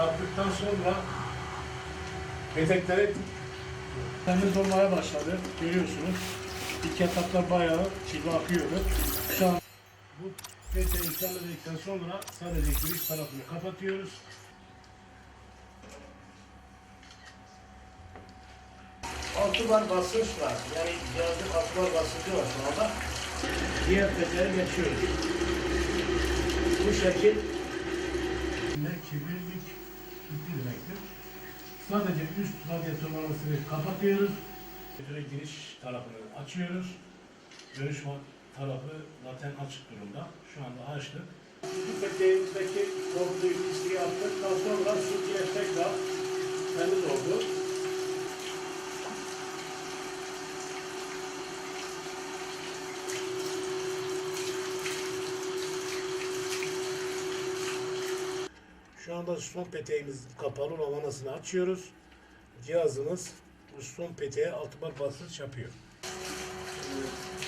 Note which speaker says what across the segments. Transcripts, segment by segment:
Speaker 1: yaptıktan sonra petekleri temiz olmaya başladı. Görüyorsunuz. İlk etapta bayağı kirli akıyordu. Şu an bu peteği temizledikten sonra sadece giriş tarafını kapatıyoruz. Altı bar basınç var. Yani cihazın altı bar basıncı var şu anda. Diğer peteğe geçiyoruz. Bu şekil ne demektir. Sadece üst radyatör manasını kapatıyoruz. Radyatöre giriş tarafını açıyoruz. Görüş tarafı zaten açık durumda. Şu anda açtık. Bu peteğimizdeki komple pisliği yaptıktan sonra su tekrar temiz oldu. Şu anda son peteğimiz kapalı lavanasını açıyoruz. Cihazımız son peteğe altı bar basınç yapıyor.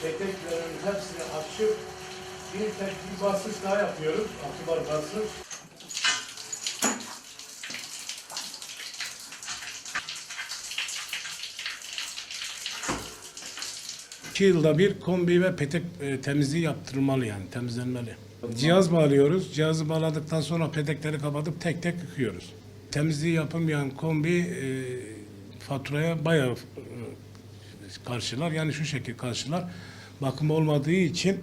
Speaker 1: Peteklerin hepsini açıp bir tek bir basınç daha yapıyoruz. Altı bar basınç. İki yılda bir kombi ve petek e, temizliği yaptırılmalı yani temizlenmeli. Cihaz bağlıyoruz. Cihazı bağladıktan sonra petekleri kapatıp tek tek yıkıyoruz. Temizliği yapılmayan kombi e, faturaya bayağı e, karşılar. Yani şu şekilde karşılar. Bakım olmadığı için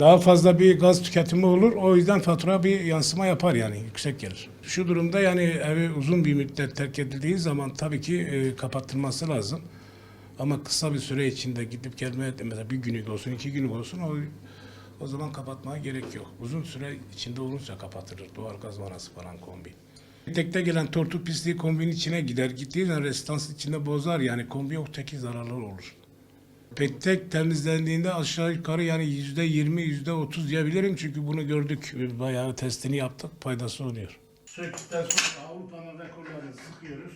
Speaker 1: daha fazla bir gaz tüketimi olur. O yüzden fatura bir yansıma yapar yani yüksek gelir. Şu durumda yani evi uzun bir müddet terk edildiği zaman tabii ki e, kapattırması lazım. Ama kısa bir süre içinde gidip gelmeye mesela bir günlük olsun, iki günlük olsun o o zaman kapatmaya gerek yok. Uzun süre içinde olunca kapatılır. Doğal gaz vanası falan kombi. Tekte gelen tortu pisliği kombinin içine gider. Gittiği zaman restans içinde bozar yani kombi yok teki zararlı olur. Petek temizlendiğinde aşağı yukarı yani yüzde yirmi, yüzde otuz diyebilirim. Çünkü bunu gördük. Bayağı testini yaptık. Faydası oluyor. Sonra Avrupa'nın rekorlarını sıkıyoruz.